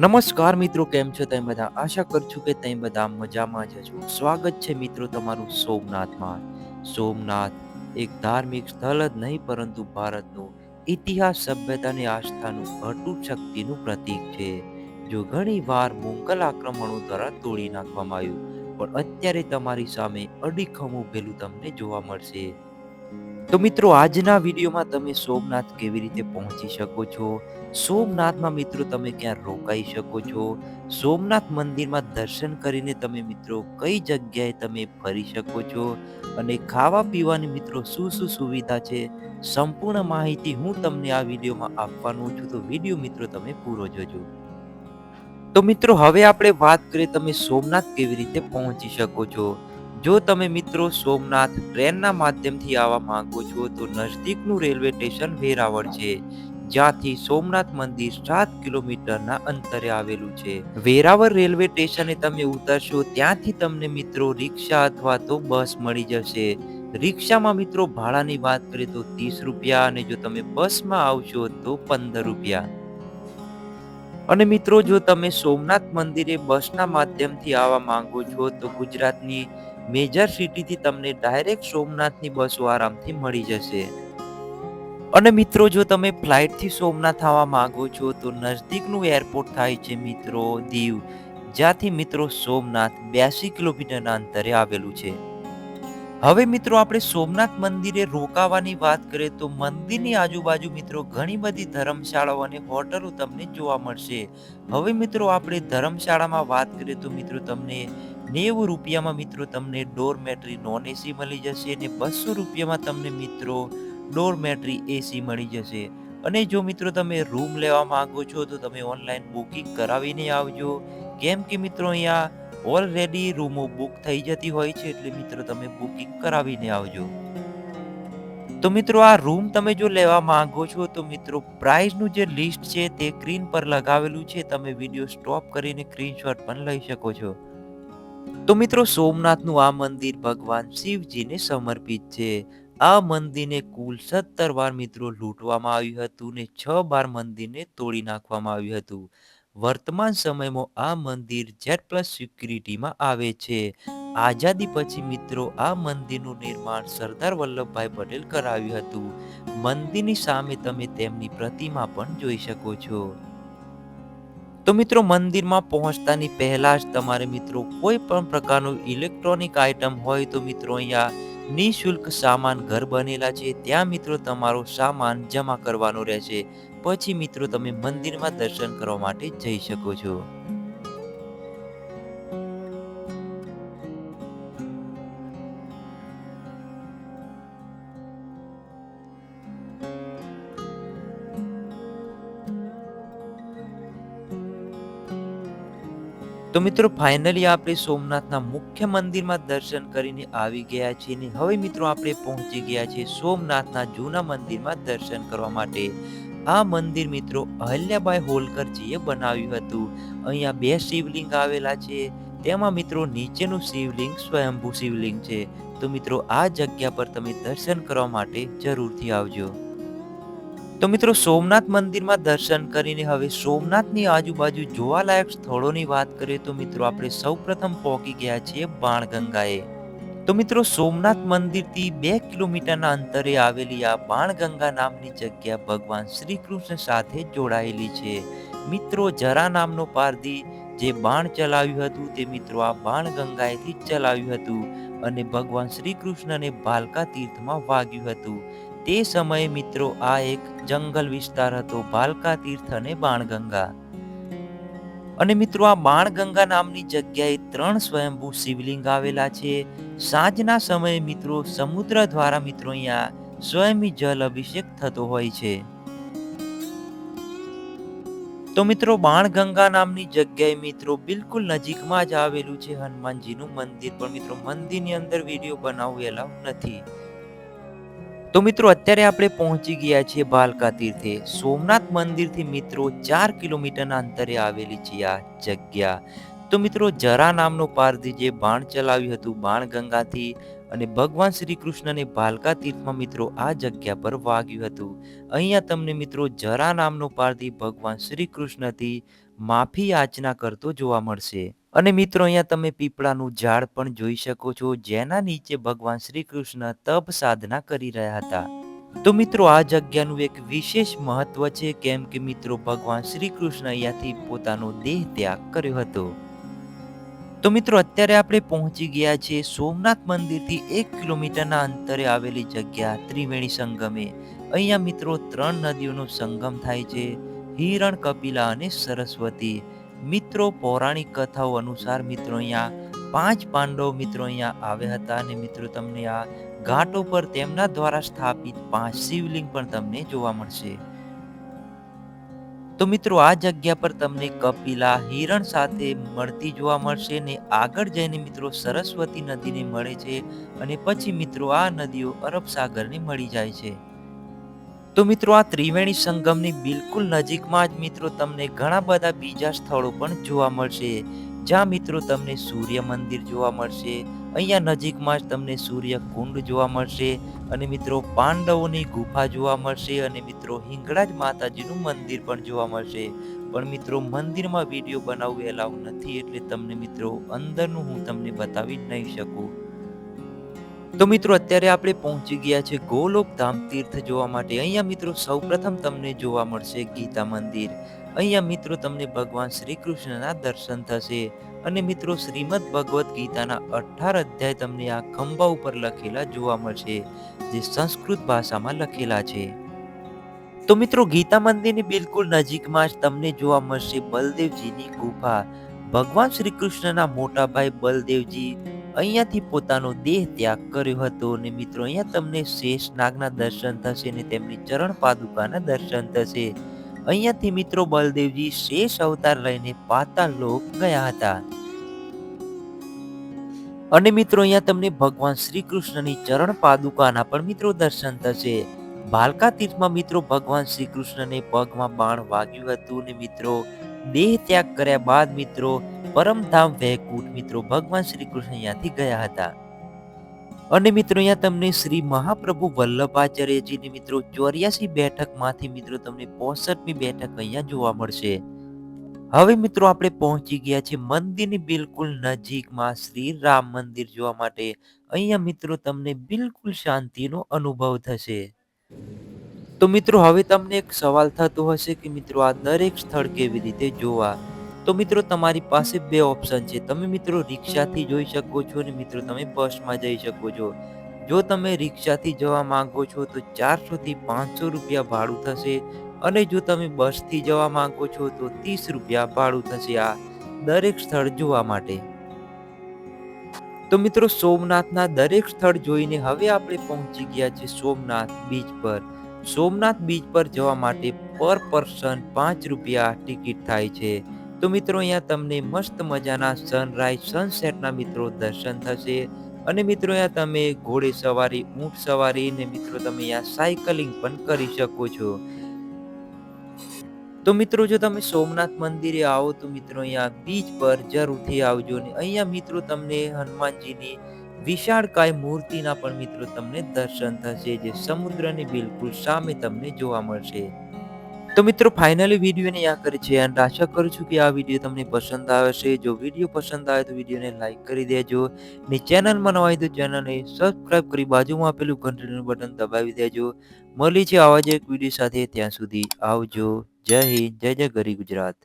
નમસ્કાર મિત્રો, કેમ છો તમે બધા? આશા કરું છું કે તમે બધા મજામાં જ છો સ્વાગત છે મિત્રો તમારું સોમનાથમાં સોમનાથ એક ધાર્મિક સ્થળ જ નહીં, પરંતુ ભારતનું ઇતિહાસ સભ્યતાની આસ્થાનું અટૂટ શક્તિનું પ્રતીક છે. જો ઘણી વાર મોંગલ આક્રમણો દ્વારા તોડી નાખવામાં આવ્યું, પણ અત્યારે તમારી સામે અડીખમ ઉભેલું તમને જોવા મળશે. તો મિત્રો, આજના વિડીયોમાં તમે સોમનાથ કેવી રીતે પહોંચી શકો છો? સોમનાથમાં મિત્રો તમે ક્યાં રોકાઈ શકો છો? સોમનાથ મંદિરમાં દર્શન કરીને તમે મિત્રો કઈ જગ્યાએ તમે ફરી શકો છો? અને ખાવા પીવાની મિત્રો શું શું સુવિધા છે? સંપૂર્ણ માહિતી હું તમને આ વિડીયોમાં આપવાનો છું, તો વીડિયો મિત્રો તમે પૂરો જોજો. તો મિત્રો, હવે આપણે વાત કરીએ તમે સોમનાથ કેવી રીતે પહોંચી શકો છો? જો તમે મિત્રો સોમનાથ ટ્રેનના માધ્યમથી આવવા માંગો છો, તો નજદીકનું રેલવે સ્ટેશન વેરાવળ છે, જ્યાંથી સોમનાથ મંદિર સાત કિલોમીટરના અંતરે આવેલું છે. વેરાવળ રેલવે સ્ટેશને તમે ઉતરશો, ત્યાંથી તમને મિત્રો રિક્ષા અથવા તો બસ મળી જશે. રિક્ષામાં મિત્રો ભાડાની વાત કરીએ તો ત્રીસ રૂપિયા અને જો તમે બસમાં આવશો, તો પંદર રૂપિયા. અને મિત્રો જો તમે સોમનાથ મંદિરે બસના માધ્યમથી આવવા માંગો છો, તો ગુજરાતની મેજર સિટીથી તમને ડાયરેક્ટ સોમનાથની બસો આરામથી મળી જશે. અને મિત્રો, જો તમે ફ્લાઇટથી સોમનાથ આવવા માંગો છો, તો નજદીકનું એરપોર્ટ થાય છે મિત્રો દીવ, જ્યાંથી મિત્રો સોમનાથ બ્યાસી કિલોમીટરના અંતરે આવેલું છે. હવે મિત્રો, આપણે સોમનાથ મંદિરે રોકાવાની વાત કરીએ, તો મંદિરની આજુબાજુ મિત્રો ઘણી બધી ધર્મશાળાઓ અને હોટલો તમને જોવા મળશે. હવે મિત્રો, આપણે ધર્મશાળામાં વાત કરીએ, તો મિત્રો, તમને નેવું રૂપિયામાં મિત્રો તમને ડોરમેટ્રી નોન એસી મળી જશે અને બસો રૂપિયામાં તમને મિત્રો ડોરમેટ્રી એસી મળી જશે. અને જો મિત્રો તમે રૂમ લેવા માંગો છો તો તમે ઓનલાઈન બુકિંગ કરાવીને આવજો. કેમ કે મિત્રો અહીંયા ઓલરેડી રૂમો બુક થઈ જતી હોય છે એટલે મિત્રો તમે બુકિંગ કરાવીને આવજો. તો મિત્રો આ રૂમ તમે જો લેવા માંગો છો તો મિત્રો પ્રાઇસનું જે લિસ્ટ છે તે સ્ક્રીન પર લગાવેલું છે. તમે વીડિયો સ્ટોપ કરીને સ્ક્રીનશોટ પણ લઈ શકો છો. તો મિત્રો, સોમનાથનું આ મંદિર ભગવાન શિવજીને સમર્પિત છે. આ મંદિરને કુલ સત્તર વાર મિત્રો લૂંટવામાં આવ્યું હતું ને છ બાર મંદિરને તોડી નાખવામાં આવ્યું હતું. વર્તમાન સમયમાં આ મંદિર જેટ પ્લસ સિક્યુરિટીમાં આવે છે. આઝાદી પછી મિત્રો, આ મંદિરનું નિર્માણ સરદાર વલ્લભભાઈ પટેલ કરાવ્યું હતું. મંદિરની સામે તમે તેમની પ્રતિમા પણ જોઈ શકો છો. તો મિત્રો મંદિરમાં પહોંચતાની પહેલા જ તમારે મિત્રો કોઈ પણ પ્રકારનું ઇલેક્ટ્રોનિક આઇટમ હોય તો મિત્રો અહીંયા નિઃશુલ્ક સામાન ઘર બનેલા છે. ત્યાં મિત્રો તમારો સામાન જમા કરવાનો રહેશે. પછી મિત્રો તમે મંદિરમાં દર્શન કરવા માટે જઈ શકો છો. તો મિત્રો ફાઇનલી આપણે સોમનાથના મુખ્ય મંદિરમાં દર્શન કરીને આવી ગયા છીએ ને હવે મિત્રો આપણે પહોંચી ગયા છીએ સોમનાથના જૂના મંદિરમાં દર્શન કરવા માટે. આ મંદિર મિત્રો અહલ્યાબાઈ હોલકરજીએ બનાવ્યું હતું. અહીંયા બે શિવલિંગ આવેલા છે. તેમાં મિત્રો નીચેનું શિવલિંગ સ્વયંભૂ શિવલિંગ છે. તો મિત્રો, આ જગ્યા પર તમે દર્શન કરવા માટે જરૂરથી આવજો. તો મિત્રો સોમનાથ મંદિરમાં દર્શન કરીને હવે સોમનાથની આજુબાજુ જોવાલાયક સ્થળોની વાત કરીએ તો મિત્રો આપણે સૌપ્રથમ પહોંચી ગયા છીએ બાણગંગાએ. તો મિત્રો સોમનાથ મંદિરથી બે કિલોમીટરના અંતરે આવેલી આ બાણગંગા નામની જગ્યા ભગવાન શ્રી કૃષ્ણ સાથે જોડાયેલી છે. મિત્રો જરા નામનો પારધી જે બાણ ચલાવ્યું હતું તે મિત્રો આ બાણગંગાએથી ચલાવ્યું હતું અને ભગવાન શ્રી કૃષ્ણને ભાલકા તીર્થમાં વાગ્યું હતું. તે સમયે મિત્રો આ એક જંગલ વિસ્તાર હતો ભાલકા તીર્થ અને બાણગંગા. અને મિત્રો આ બાણગંગા નામની જગ્યાએ ત્રણ સ્વયંભૂ શિવલિંગ આવેલા છે. સાંજના સમયે મિત્રો સમુદ્ર દ્વારા મિત્રો અહીંયા સ્વયંમી જલ અભિષેક થતો હોય છે. તો મિત્રો બાણગંગા નામની જગ્યાએ મિત્રો બિલકુલ નજીકમાં જ આવેલું છે હનુમાનજીનું મંદિર. પણ મિત્રો મંદિરની અંદર વીડિયો બનાવેલા નથી. તો મિત્રો અત્યારે આપણે પહોંચી ગયા છીએ ભાલકા તીર્થે. સોમનાથ મંદિરથી મિત્રો ચાર કિલોમીટરના અંતરે આવેલી છે આ જગ્યા. તો મિત્રો જરા નામનો પારધી જે બાણ ચલાવ્યું હતું, બાણ ગંગાથી અને ભગવાન શ્રી કૃષ્ણને ભાલકા તીર્થમાં મિત્રો આ જગ્યા પર વાગ્યું હતું. અહીંયા તમને મિત્રો જરા નામનો પારધી ભગવાન શ્રી કૃષ્ણથી માફી યાચના કરતો જોવા મળશે. અને મિત્રો, અહીંયા તમે પીપળાનું ઝાડ પણ જોઈ શકો છો, જેના નીચે ભગવાન શ્રી કૃષ્ણ તપ સાધના કરી રહ્યા હતા. તો મિત્રો, આ જગ્યાનું એક વિશેષ મહત્વ છે, કેમ કે મિત્રો, ભગવાન શ્રી કૃષ્ણ અહીંયાથી પોતાનો દેહ ત્યાગ કર્યો હતો. તો મિત્રો, અત્યારે આપણે પહોંચી ગયા છીએ સોમનાથ મંદિરથી એક કિલોમીટરના અંતરે આવેલી જગ્યા ત્રિવેણી સંગમે. અહીંયા મિત્રો, ત્રણ નદીઓનો સંગમ થાય છે, હિરણ, કપિલા અને સરસ્વતી. મિત્રો, પૌરાણિક કથાઓ અનુસાર મિત્રો અહીંયા પાંચ પાંડવ મિત્રો અહીંયા આવ્યા હતા અને મિત્રો, તમને આ ઘાટો પર તેમના દ્વારા સ્થાપિત પાંચ શિવલિંગ પણ તમને જોવા મળશે. તો મિત્રો, આ જગ્યા પર તમને કપિલા હિરણ સાથે મળતી જોવા મળશે ને આગળ જઈને મિત્રો, સરસ્વતી નદીને મળે છે અને પછી મિત્રો, આ નદીઓ અરબ સાગરને મળી જાય છે. તો મિત્રો, આ ત્રિવેણી સંગમની બિલકુલ નજીકમાં જ મિત્રો તમને ઘણા બધા બીજા સ્થળો પણ જોવા મળશે. જ્યાં મિત્રો તમને સૂર્ય મંદિર જોવા મળશે, અહીંયા નજીકમાં જ તમને સૂર્ય કુંડ જોવા મળશે અને મિત્રો પાંડવોની ગુફા જોવા મળશે અને મિત્રો હિંગળાજ માતાજીનું મંદિર પણ જોવા મળશે. પણ મિત્રો, મંદિરમાં વીડિયો બનાવવું એલાવ નથી એટલે તમને મિત્રો અંદરનું હું તમને બતાવી નહીં શકું. તો મિત્રો, અત્યારે આપણે પહોંચી ગયા છે ગોલોક ધામ તીર્થ જોવા માટે. અહીંયા મિત્રો, સૌપ્રથમ તમને જોવા મળશે ગીતા મંદિર. અહીંયા મિત્રો, તમને ભગવાન શ્રી કૃષ્ણના દર્શન થશે. અને મિત્રો, શ્રીમદ ભગવદ્ ગીતાના અઠાર અધ્યાય તમને આ ખંભા ઉપર લખેલા જોવા મળશે, જે સંસ્કૃત ભાષામાં લખેલા છે. તો મિત્રો, ગીતા મંદિરની બિલકુલ નજીકમાં જ તમને જોવા મળશે બલદેવજીની ગુફા. ભગવાન શ્રી કૃષ્ણના મોટા ભાઈ બલદેવજી અહીંયાથી પોતાનો દેહ ત્યાગ કર્યો હતો અને મિત્રો, અહીંયા તમને શેષ નાગના દર્શન થશે અને તેમની ચરણ પાદુકાના દર્શન થશે. અહીંયાથી મિત્રો, બલદેવજી શેષ અવતાર લઈને પાતાળ લોક ગયા હતા. અને મિત્રો, અહીંયા તમને ભગવાન શ્રી કૃષ્ણની ચરણ પાદુકાના પણ મિત્રો દર્શન થશે. ભાલકા તીર્થમાં મિત્રો, ભગવાન શ્રી કૃષ્ણને પગમાં બાણ વાગ્યું હતું ને મિત્રો, દેહ ત્યાગ કર્યા બાદ મિત્રો પરમધામ વૈકુંઠ મિત્રો ભગવાન શ્રી કૃષ્ણ અહીંયાથી ગયા હતા. અને મિત્રો અહીંયા તમને શ્રી મહાપ્રભુ વલ્લભાચાર્યજીની મિત્રો ચોર્યાસી બેઠકમાંથી મિત્રો તમને પોસઠમી બેઠક અહીંયા જોવા મળશે. હવે મિત્રો આપણે પહોંચી ગયા છે મંદિરની બિલકુલ નજીકમાં શ્રી રામ મંદિર જોવા માટે. અહીંયા મિત્રો તમને બિલકુલ શાંતિનો અનુભવ થશે. તો મિત્રો હવે તમને એક સવાલ થતો હશે કે મિત્રો આ દરેક સ્થળ કેવી રીતે જોવા? તો મિત્રો, તમારી પાસે બે ઓપ્શન છે. તમે મિત્રો રિક્ષાથી જોઈ શકો છો અને મિત્રો, તમે બસમાં જઈ શકો છો. જો તમે રિક્ષાથી જવા માંગો છો, તો ચારસોથી પાંચસો રૂપિયા ભાડું થશે અને જો તમે બસથી જવા માંગો છો, તો ત્રીસ રૂપિયા ભાડું થશે આ દરેક સ્થળ જોવા માટે. તો મિત્રો, સોમનાથના દરેક સ્થળ જોઈને હવે આપણે પહોંચી ગયા છે સોમનાથ બીચ પર. સોમનાથ બીચ પર જવા માટે પર પર્સન પાંચ રૂપિયા ટિકિટ થાય છે. તો મિત્રો, અહીંયા તમને મસ્ત મજાના સનરાઈઝ સનસેટના મિત્રો દર્શન થશે. અને મિત્રો, અહીંયા તમે ઘોડે સવારી, ઊંટ સવારી ને મિત્રો, તમે અહીંયા સાયકલિંગ પણ કરી શકો છો. તો મિત્રો, જો તમે સોમનાથ મંદિરે આવો, તો મિત્રો, અહીંયા બીચ પર જરૂરથી આવજો. ને અહીંયા મિત્રો, તમને હનુમાનજીની વિશાળકાય મૂર્તિના પણ મિત્રો, તમને દર્શન થશે, જે સમુદ્રની બિલકુલ સામે તમને જોવા મળશે. તો મિત્રો ફાઇનલી વિડીયોને યા કરી છે અને આશા કરું છું કે આ વીડિયો તમને પસંદ આવે છે. જો વીડિયો પસંદ આવે તો વિડીયોને લાઇક કરી દેજો ને ચેનલમાં નવા તો ચેનલને સબસ્ક્રાઇબ કરી બાજુમાં આપેલું ઘંટડીનું બટન દબાવી દેજો. મળી છે આવા જ એક વીડિયો સાથે. ત્યાં સુધી આવજો. જય હિન્દ, જય જય ગરી ગુજરાત.